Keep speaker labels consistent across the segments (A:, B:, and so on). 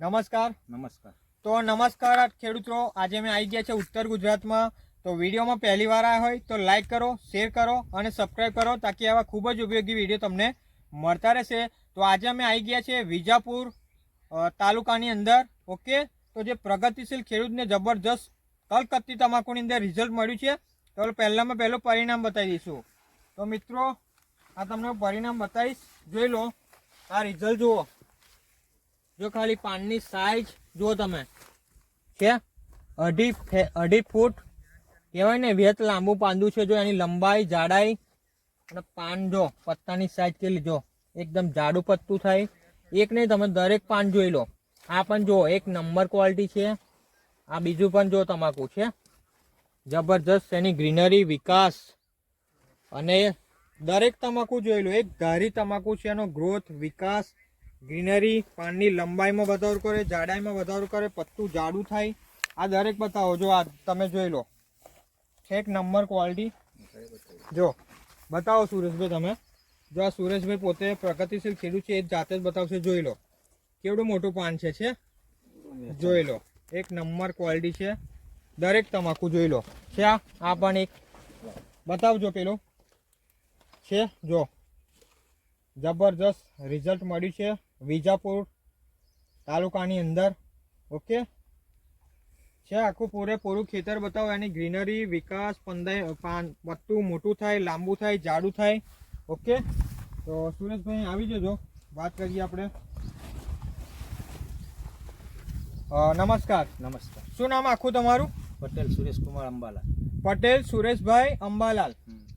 A: નમસ્કાર.
B: નમસ્કાર.
A: તો નમસ્કાર ખેડૂતો આજે અમે આવી ગયા છે ઉત્તર ગુજરાતમાં. તો વિડીયોમાં પહેલી વાર આવ્યા હોય તો લાઈક કરો શેર કરો અને સબસ્ક્રાઈબ કરો તાકી આવા ખૂબ જ ઉપયોગી વીડિયો તમને મળતા રહેશે. તો આજે અમે આવી ગયા છે વિજાપુર તાલુકાની અંદર. ઓકે તો જે પ્રગતિશીલ ખેડૂતને જબરજસ્ત કલકત્તી તમાકુની અંદર રિઝલ્ટ મળ્યું છે. તો પહેલામાં પહેલું પરિણામ બતાવી દઈશું. તો મિત્રો આ તમને પરિણામ બતાવીશ. જોઈ લો આ રિઝલ્ટ જુઓ. જો ખાલી પાનની સાઈઝ જુઓ તમે. છે? અઢી અઢી ફૂટ. કહેવાય ને, વેત લાંબુ પાંદું છે જો, એની લંબાઈ, જાડાઈ. અને પાન જો, પત્તાની સાઈઝ કેટલી જો, એકદમ જાડું પત્તું થાય. એક નહીં, તમે દરેક પાન જોઈ લો. આ પણ જો એક નંબર ક્વોલિટી છે. આ બીજું પણ જો તમાકુ, છે? જબરજસ્ત એની ગ્રીનરી વિકાસ. અને દરેક તમાકુ જોઈ લો, એક ધારી તમાકુ છે, એનો ગ્રોથ વિકાસ. ગ્રીનરી, પાનની લંબાઈમાં વધારો કરે, જાડાઈમાં વધારો કરે, પત્તું જાડું થાય. આ દરેક બતાવો. જો આ તમે જોઈ લો. એક નંબર ક્વોલિટી. જો, બતાવો સુરેશભાઈ તમે. જો આ સુરેશભાઈ પોતે પ્રગતિશીલ ખેડૂત છે, એ જાતે જ બતાવશે. જોઈ લો. કેવડું મોટું પાન છે છે? જોઈ લો. એક નંબર ક્વોલિટી છે. દરેક તમાકુ જોઈ લો. છે આ? પણ એક. બતાવજો પેલો. છે? જો. જબરજસ્ત રિઝલ્ટ મળ્યું છે. વિજાપુર તાલુકાની અંદર. ઓકે? છે આખું પૂરેપૂરું ખેતર બતાવો. એની ગ્રીનરી વિકાસ પંદાય પત્તું મોટું થાય લાંબુ થાય જાડું થાય. ઓકે? તો સુરેશભાઈ આવી જજો. વાત કરીએ આપણે. નમસ્કાર.
B: નમસ્કાર.
A: શું નામ આખું તમારું?
B: પટેલ સુરેશકુમાર અંબાલાલ.
A: પટેલ સુરેશભાઈ અંબાલાલ.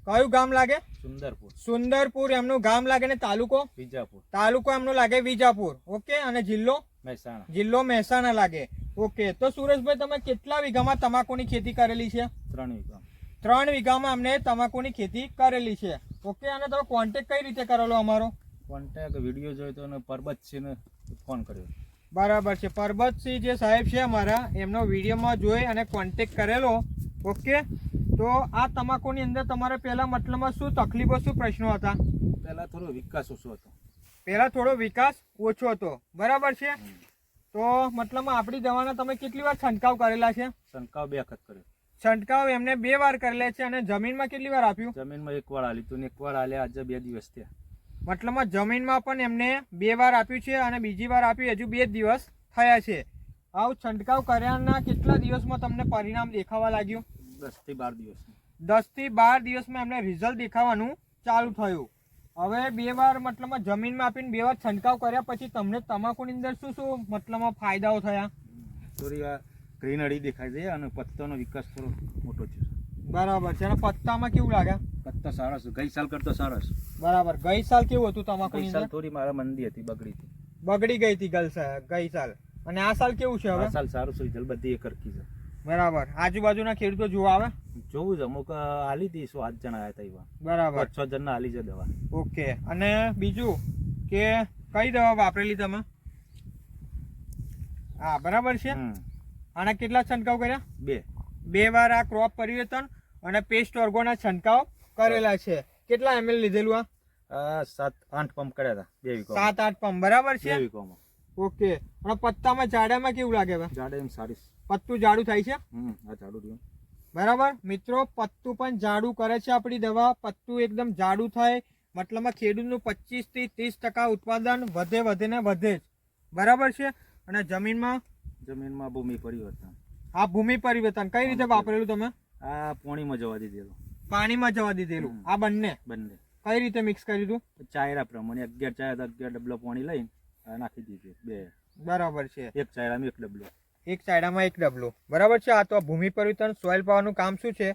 A: કયું ગામ લાગે?
B: સુંદરપુર.
A: સુંદરપુર એમનું ગામ લાગે ને તાલુકો?
B: વિજાપુર.
A: તાલુકો એમનો લાગે વિજાપુર. ઓકે અને જિલ્લો?
B: મહેસાણા.
A: જિલ્લો મહેસાણા લાગે. ઓકે તો સુરેશભાઈ તમે કેટલા વીઘામાં તમાકુની ખેતી કરેલી છે?
B: ત્રણ વીઘા
A: ત્રણ વીઘામાં અમને તમાકુની ખેતી કરેલી છે. ઓકે અને તમે કોન્ટેક કઈ રીતે કરેલો અમારો?
B: કોન્ટેક વીડિયો જોયો તો પરબતસિંહને ફોન કર્યો.
A: બરાબર છે. પરબતસિંહ જે સાહેબ છે અમારા એમનો વિડીયોમાં જોઈ અને કોન્ટેક કરેલો. ઓકે? તો આ તમાકુની અંદર તમારે પહેલા મતલબમાં શું તકલીફો શું પ્રશ્નો હતા?
B: પહેલા થોડો વિકાસ ઓછો હતો.
A: પહેલા થોડો વિકાસ ઓછો હતો. બરાબર છે? તો મતલબમાં આપણી દવાના તમે કેટલી વાર છંટકાવ કરેલા છે?
B: છંટકાવ બે વખત કર્યો.
A: છંટકાવ એમને બે વાર કરેલા છે અને જમીનમાં કેટલી વાર આપ્યું?
B: જમીનમાં એક વાર આલી તું ને એક વાર આલ્યા આજે બે દિવસ થયા.
A: મતલબમાં જમીનમાં પણ એમને બે વાર આપ્યું છે અને બીજી વાર આપ્યું હજુ બે દિવસ થયા છે. આવું છંટકાવ કર્યાના કેટલા દિવસમાં તમને પરિણામ દેખાવા લાગ્યું?
B: દસથી બાર દિવસ
A: દસથી બાર દિવસમાં એમને રિઝલ્ટ દેખાવાનું ચાલુ થયું. હવે બે વાર મતલબમાં જમીનમાં આપીને બે વાર છંટકાવ કર્યા પછી તમને તમાકુની અંદર શું શું મતલબમાં ફાયદાઓ થયા?
B: થોડી ગ્રીનરી દેખાય છે અને પત્તાનો વિકાસ થોડો મોટો છે
A: બરાબર છે. અને પત્તામાં કેવું લાગે?
B: પત્તા સારા છે ગઈ સાલ કરતો સારા છે
A: બરાબર. ગઈ સાલ કેવું હતું તમાકુની
B: ગઈ સાલ
A: અંદર
B: થોડી મારા મંદી હતી બગડી હતી.
A: બગડી ગઈ હતી ગઈ સાલ. ગઈ સાલ. અને આ સાલ કેવું છે હવે?
B: આ સાલ સારું છે રિઝલ્ટ બધી એક હરખી છે.
A: બરાબર. આજુબાજુના ખેડૂતો જોવા આવે?
B: જોવું છે. અમુક આલી હતી સો આઠ જણા આવ્યા હતા
A: બરાબર.
B: છ જણના આલી છે દવા.
A: ઓકે. અને બીજું કે કઈ દવા વાપરેલી તમે? હા બરાબર છે. આના કેટલા છંટકાવ કર્યા?
B: બે.
A: બે વાર આ ક્રોપ પરિવર્તન અને પેસ્ટ ઓર્ગોના છંટકાવ કરેલા છે. કેટલા એમએલ લીધેલું આ?
B: સાત આઠ પંપ કર્યા હતા.
A: સાત આઠ પંપ બરાબર છે? ઓકે. અને પત્તામાં જાડામાં કેવું લાગે હવે?
B: જાડે એમ સારી.
A: પત્તું જાડું થાય છે?
B: હમ આ જાડું રહ્યું.
A: બરાબર? મિત્રો પત્તું પણ જાડું કરે છે આપણી દવા. પત્તું એકદમ જાડું થાય. મતલબમાં ખેડૂતનું પચીસથી ત્રીસ ટકા ઉત્પાદન વધે વધે ને વધે જ. બરાબર છે? અને જમીનમાં?
B: જમીનમાં ભૂમિ પરિવર્તન.
A: આ ભૂમિ પરિવર્તન. કઈ રીતે વાપરેલું તમે?
B: આ પોણીમાં જવા દીધેલું.
A: પાણીમાં જવા દીધેલું. આ બંને?
B: બંને.
A: કઈ રીતે મિક્સ કરી દીધું
B: ચાયરા પ્રમાણે. અગિયાર ચાર અગિયાર ડબલો પોણી લઈને નાખી દીધું. બે.
A: બરાબર છે.
B: એક સાયડામાં એક ડબલો.
A: એક સાયડામાં એક ડબલું. બરાબર છે આ તો ભૂમિ પરિવર્તન સોઇલ પાવાનું કામ શું છે?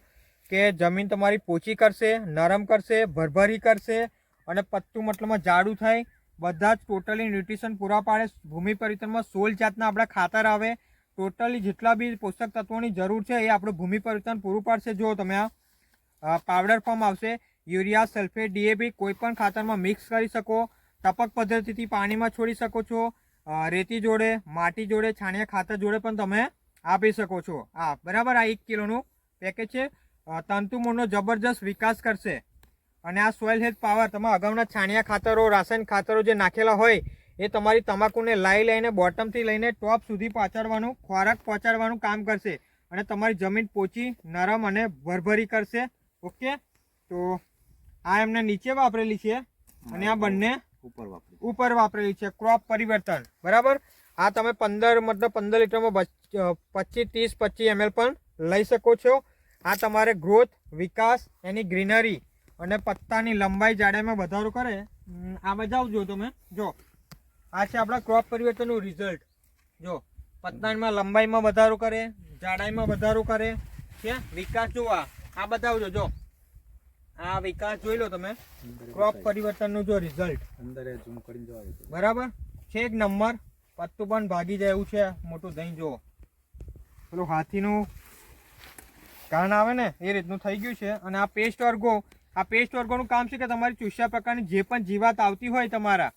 A: કે જમીન તમારી પોચી કરશે નરમ કરશે ભરભરી કરશે અને પત્તું મતલબમાં જાડું થાય. બધા જ ટોટલી ન્યુટ્રિશન પૂરા પાડે. ભૂમિ પરિવર્તનમાં સોલ જાતના આપણા ખાતર આવે. ટોટલી જેટલા બી પોષક તત્વોની જરૂર છે એ આપણું ભૂમિ પરિવર્તન પૂરું પાડશે. જો તમે આ. પાવડર ફોર્મ આવશે. યુરિયા સલ્ફેટ ડીએપી કોઈ પણ ખાતરમાં મિક્સ કરી શકો. ટપક પદ્ધતિથી પાણીમાં છોડી શકો છો રેતી જોડે, માટી જોડે, છાણિયા ખાતર જોડે પણ તમે આપી શકો છો. આ બરાબર આ એક કિલોનું પેકેજ છે. તંતુમૂળનો જબરજસ્ત વિકાસ કરશે. અને આ સોઇલ હેલ્થ પાવર તમે અગાઉના છાણિયા ખાતરો, રાસાયણિક ખાતરો જે નાખેલા હોય, એ તમારી તમાકુને લાઈ લઈને બોટમથી લઈને ટોપ સુધી પહોંચાડવાનું ખોરાક પહોંચાડવાનું કામ કરશે. અને તમારી જમીન પોચી, નરમ અને ભરભરી કરશે. ઓકે? તો આ એમને નીચે વાપરેલી છે. અને આ બંને
B: ઉપર વાપરી.
A: ઉપર વાપરેલી છે ક્રોપ પરિવર્તન, બરાબર? આ તમે પંદર, મતલબ પંદર લીટરમાં પચીસ, ત્રીસ, પચીસ એમએલ પણ લઈ શકો છો. આ તમારે ગ્રોથ વિકાસ, એની ગ્રીનરી અને પત્તાની લંબાઈ જાડાઈમાં વધારો કરે આ બજાવ જો તમે, જો, આ છે આપણા ક્રોપ પરિવર્તનનું રિઝલ્ટ જો, પત્તામાં લંબાઈમાં વધારો કરે, જાડાઈમાં વધારો કરે, છે? વિકાસ જોવા, આ બતાવજો, જો. આ વિકાસ જોઈ લો તમે. ક્રોપ પરિવર્તનનું જો રિઝલ્ટ
B: અંદર ઝૂમ કરીને જોવા
A: બરાબર છે. એક નંબર. પત્તું પણ ભાગી જાય એવું છે. મોટું દહીં જુઓ. પેલું હાથીનું કાન આવે ને એ રીતનું થઈ ગયું છે. અને આ પેસ્ટ વર્ગો આ પેસ્ટ વર્ગોનું કામ છે કે તમારી ચૂસ્યા પ્રકારની જે પણ જીવાત આવતી હોય તમારા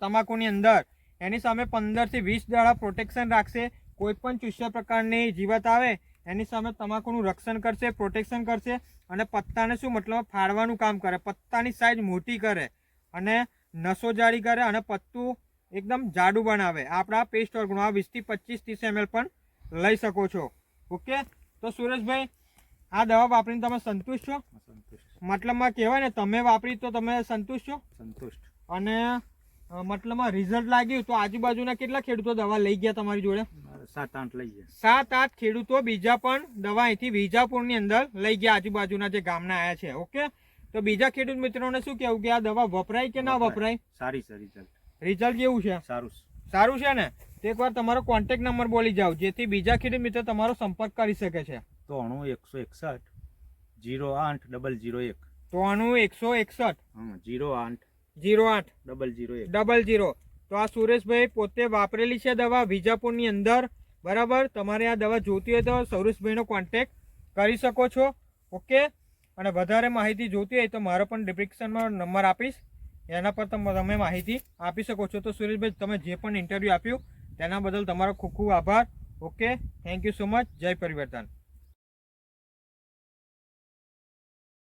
A: તમાકુની અંદર એની સામે પંદરથી વીસ દાડા પ્રોટેક્શન રાખશે. કોઈ પણ ચૂસ્યા પ્રકારની જીવાત આવે એની સામે તમાકુનું રક્ષણ કરશે પ્રોટેક્શન કરશે અને પત્તાને શું મતલબ? ફાડવાનું કામ કરે. પત્તાની સાઈઝ મોટી કરે અને નસો જાડી કરે અને પત્તું એકદમ જાડું બનાવે. આપણા પેસ્ટ ઓર્ગનો આ વીસથી પચીસ ત્રીસ એમએલ પણ લઈ શકો છો. ઓકે તો સુરેશભાઈ આ દવા વાપરીને તમે સંતુષ્ટ છો? મતલબમાં કહેવાય ને તમે વાપરી તો તમે સંતુષ્ટ છો?
B: સંતુષ્ટ.
A: અને મતલબમાં રિઝલ્ટ લાગ્યું તો આજુબાજુના કેટલા ખેડૂતો દવા લઈ ગયા તમારી જોડે?
B: સાત આઠ લઈ ગયા.
A: સાત આઠ ખેડૂતો બીજા પણ દવા અહીંથી વિજાપુરની અંદર લઈ ગયા આજુબાજુના જે ગામના આવ્યા છે ઓકે? તો બીજા ખેડૂત મિત્રોને શું કહેવું કે આ દવા વપરાય કે ના વપરાય.
B: સારી સર રિઝલ્ટ
A: રિઝલ્ટ કેવું છે?
B: સારું
A: સારું છે ને? તો એકવાર તમારો કોન્ટેક્ટ નંબર બોલી જાઓ જેથી બીજા ખેડૂત મિત્ર તમારો સંપર્ક કરી શકે છે.
B: ત્રણું એકસો એકસઠ જીરો આઠ ડબલ જીરો એક.
A: તો આનું એકસો એકસઠ.
B: હા જીરો આઠ
A: જીરો આઠ.
B: ડબલ જીરો એક.
A: Double zero. તો આ સુરેશભાઈ પોતે વાપરેલી છે દવા વિજાપુરની અંદર. બરાબર? તમારે આ દવા જોતી હોય તો સુરેશભાઈનો કોન્ટેક કરી શકો છો. ઓકે અને વધારે માહિતી જોતી હોય તો મારો પણ ડિસ્ક્રિપ્શનમાં નંબર આપીશ. એના પર તમે માહિતી આપી શકો છો. તો સુરેશભાઈ, તમે જે પણ ઇન્ટરવ્યૂ આપ્યું, તેના બદલ તમારો ખૂબ ખૂબ આભાર. Okay thank you so much જય પરિવર્તન.